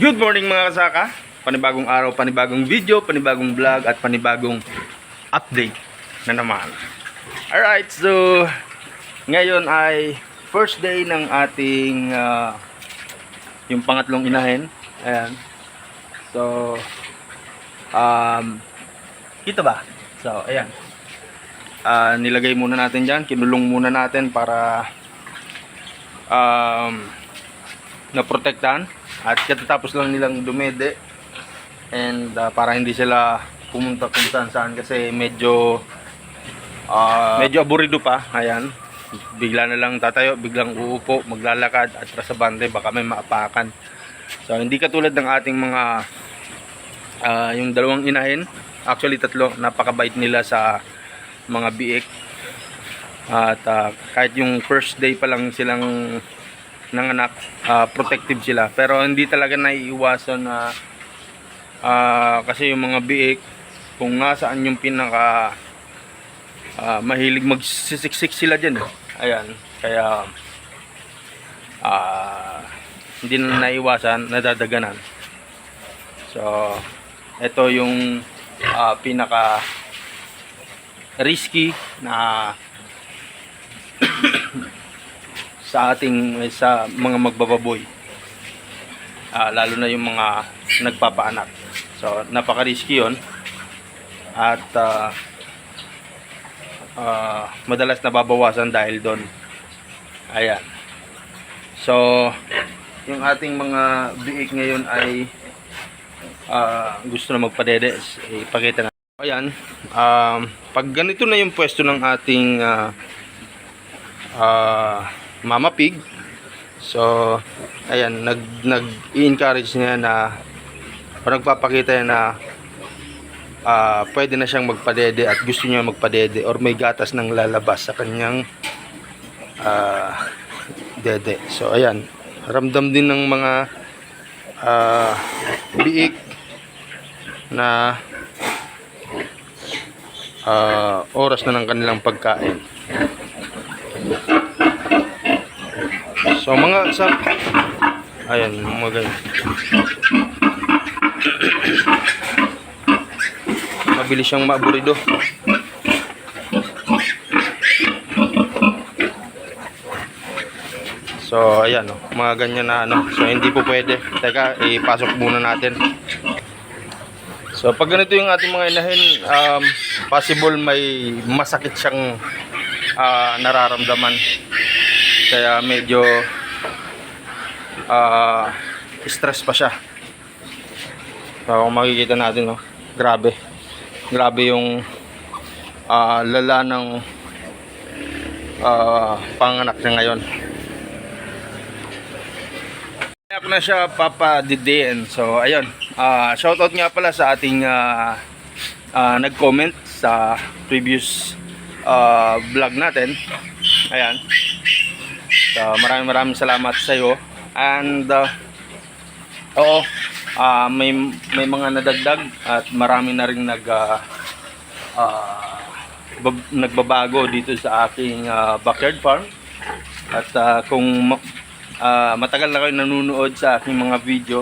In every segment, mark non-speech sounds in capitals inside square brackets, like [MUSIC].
Good morning mga kasaka. Panibagong araw, panibagong video, panibagong vlog at panibagong update na naman. Alright, so ngayon ay first day ng ating ah, yung pangatlong inahin. Ayan. So um kita ba? So ayan. Ah, nilagay muna natin diyan, kinulong muna natin para um naprotektahan at katatapos lang nilang dumede. And ah, para hindi sila pumunta kung saan saan kasi medyo ah, medyo aburido pa. Ayan. Bigla na lang tatayo biglang uupo maglalakad at sa bande baka may maapakan. So hindi katulad ng ating mga ah, yung dalawang inahin. Actually tatlo. Napakabait nila sa mga biik. At ah, kahit yung first day pa lang silang nanganak, ah, protective sila. Pero hindi talaga naiiwasan na ah, kasi yung mga biik, kung nasaan yung pinaka ah, mahilig magsisiksik sila dyan. eh. Ayan, kaya ah, hindi na naiwasan, nadadaganan. So, ito yung ah, pinaka risky na [COUGHS] sa ating sa mga magbababoy. Ah, lalo na yung mga nagpapaanak. So napaka-risky yon at ah, ah, madalas nababawasan dahil doon. Ayan. So yung ating mga biik ngayon ay ah, gusto na magpadede. Ipakita na. Ayan. Um, pag ganito na yung pwesto ng ating ah, ah, Mama Pig. So, ayan, nag nag-encourage niya na o nagpapakita niya na ah, pwede na siyang magpadede at gusto niya magpadede or may gatas ng lalabas sa kanyang ah, dede. So, ayan, ramdam din ng mga ah, biik na ah, oras na ng kanilang pagkain. So mga sa Ayan, mga ganyan. Mabilis siyang maaburido. So, ayan, oh, mga ganyan na ano. So, hindi po pwede. Teka, ipasok muna natin. So, pag ganito yung ating mga inahin, um, possible may masakit siyang ah, nararamdaman. Kaya medyo ah, stress pa siya. So, kung makikita natin, no, grabe. Grabe yung ah, lala ng ah, panganak niya ngayon. Kaya ko na siya papadidiin. So, ayun. Ah, shoutout nga pala sa ating ah, ah, nag-comment sa previous ah, vlog natin. Ayan. So, maraming maraming salamat sa iyo. And uh, oo, ah, may may mga nadagdag at marami na ring nag ah, bab- nagbabago dito sa aking ah, backyard farm. At ah, kung ah, matagal na kayo nanonood sa aking mga video,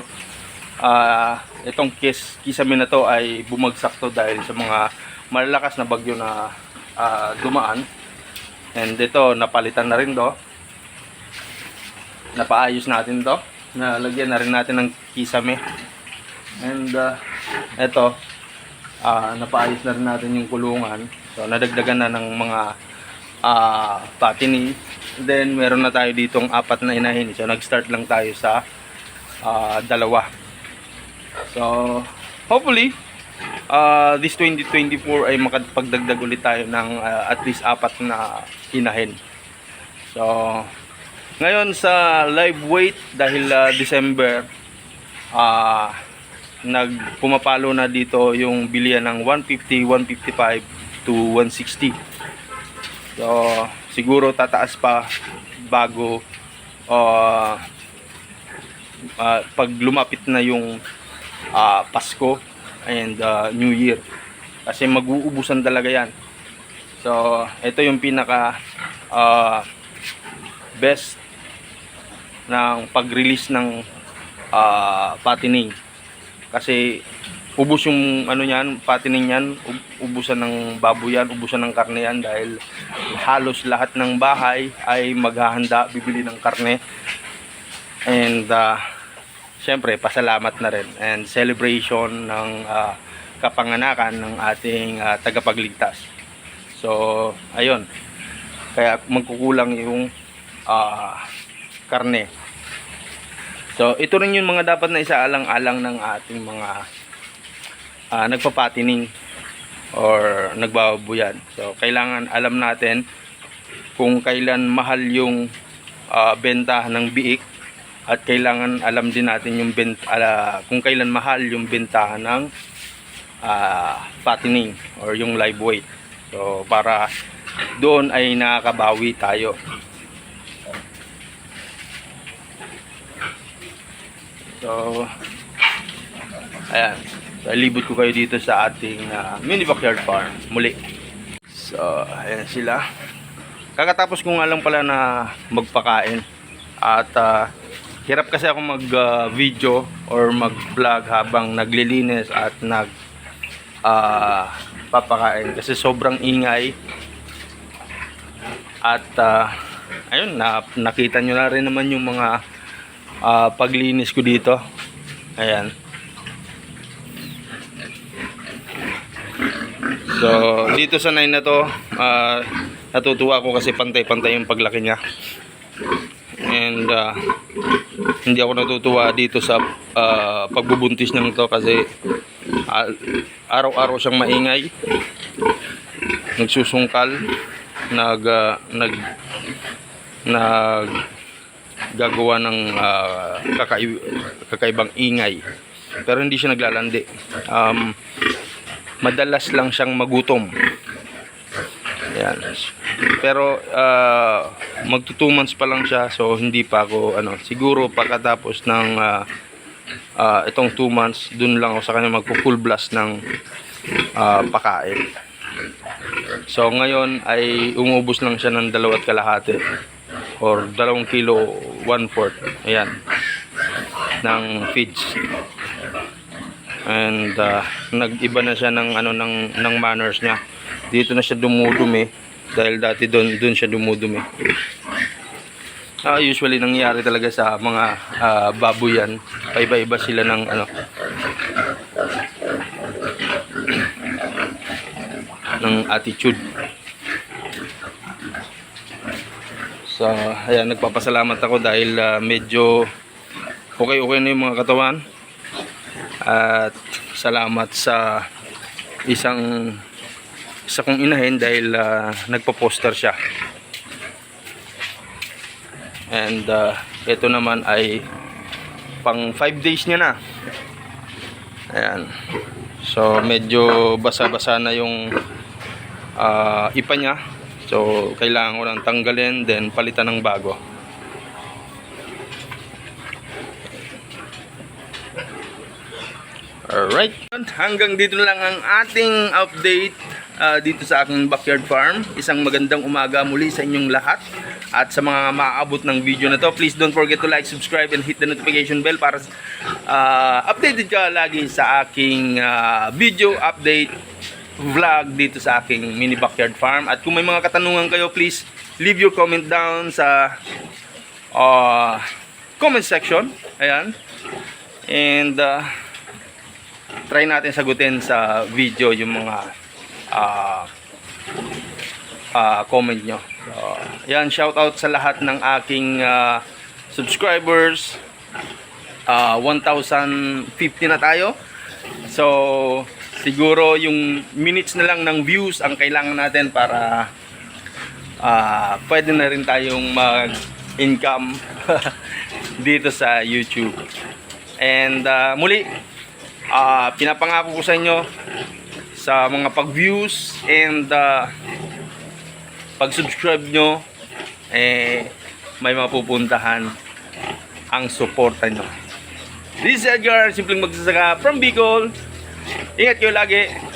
ah, itong kiss kisame na to ay bumagsak to dahil sa mga malalakas na bagyo na ah, dumaan. And ito, napalitan na rin to napaayos natin to. Nalagyan na rin natin ng kisame. And uh, eto ah, napaayos na rin natin yung kulungan. So nadagdagan na ng mga ah, patini. Then meron na tayo ditong apat na inahin. So nag start lang tayo sa ah, dalawa. So hopefully ah, this 2024 ay makapagdagdag ulit tayo ng ah, at least apat na inahin. So ngayon sa live weight dahil ah, December ah nagpumapalo na dito yung bilihan ng 150, 155 to 160. So siguro tataas pa bago ah ah, pag lumapit na yung ah, Pasko and ah, New Year. Kasi mag-uubusan talaga yan. So ito yung pinaka ah, best ng pag-release ng ah, fattening. Kasi ubos yung ano niyan, fattening niyan, ub- ubusan ng baboy yan, ubusan ng karne yan dahil halos lahat ng bahay ay maghahanda, bibili ng karne. And uh, syempre, pasalamat na rin and celebration ng ah, kapanganakan ng ating ah, tagapagligtas. So, ayun. Kaya magkukulang yung ah, karne. So, ito rin yung mga dapat na isaalang-alang ng ating mga ah, nagpapatining or nagbababuyan. So, kailangan alam natin kung kailan mahal yung ah, benta ng biik at kailangan alam din natin yung benta, ah, kung kailan mahal yung benta ng ah, fattening or yung live weight. So, para doon ay nakakabawi tayo. So, ayan. So, ilibot ko kayo dito sa ating ah, mini backyard farm. Muli. So, ayan sila. Kakatapos ko nga lang pala na magpakain. At ah, hirap kasi ako mag-video or mag-vlog habang naglilinis at nag ah, papakain. Kasi sobrang ingay. At ah, ayun, na, nakita nyo na rin naman yung mga ah, paglinis ko dito. Ayan. So, dito sa nine na to, ah, natutuwa ako kasi pantay-pantay yung paglaki niya. And ah, hindi ako natutuwa dito sa ah, pagbubuntis ng to kasi ah, araw-araw siyang maingay. Nagsusungkal, nag ah, nag nag gagawa ng ah, kakai- kakaibang ingay. Pero hindi siya naglalandi. Um, madalas lang siyang magutom. Yan. Pero uh, magto 2 months pa lang siya so hindi pa ako ano siguro pagkatapos ng ah, ah, itong 2 months dun lang ako sa kanya magpo full blast ng ah, pakain. So ngayon ay umubos lang siya ng dalawat kalahati or dalawang kilo one fourth. Ayan ng feeds. And uh, nag-iba na siya ng ano ng ng manners niya. Dito na siya dumudumi dahil dati doon doon siya dumudumi. Ah, usually nangyayari talaga sa mga ah, baboy yan. Paiba-iba sila ng ano ng attitude. So, ayan, nagpapasalamat ako dahil ah, medyo okay-okay na yung mga katawan. At salamat sa isang isa kong inahin dahil ah, nagpa-poster siya. And ah, ito naman ay pang 5 days niya na. Ayan. So medyo basa-basa na yung ah, ipa niya. So kailangan ko lang tanggalin then palitan ng bago. Alright. Hanggang dito na lang ang ating update ah, dito sa aking backyard farm. Isang magandang umaga muli sa inyong lahat. At sa mga maaabot ng video na to, please don't forget to like, subscribe, and hit the notification bell para ah, updated ka lagi sa aking ah, video update vlog dito sa aking mini backyard farm. At kung may mga katanungan kayo, please leave your comment down sa ah, comment section. Ayan. And uh, try natin sagutin sa video yung mga ah ah, comment nyo. So, yan, shout out sa lahat ng aking ah, subscribers. Ah, 1,050 na tayo. So, siguro yung minutes na lang ng views ang kailangan natin para ah pwede na rin tayong mag-income [LAUGHS] dito sa YouTube. And ah, muli, ah pinapangako ko sa inyo sa mga pag-views and ah, pag-subscribe nyo, eh, may mapupuntahan ang suporta nyo. This is Edgar, simpleng magsasaka from Bicol. Ingat kayo lagi.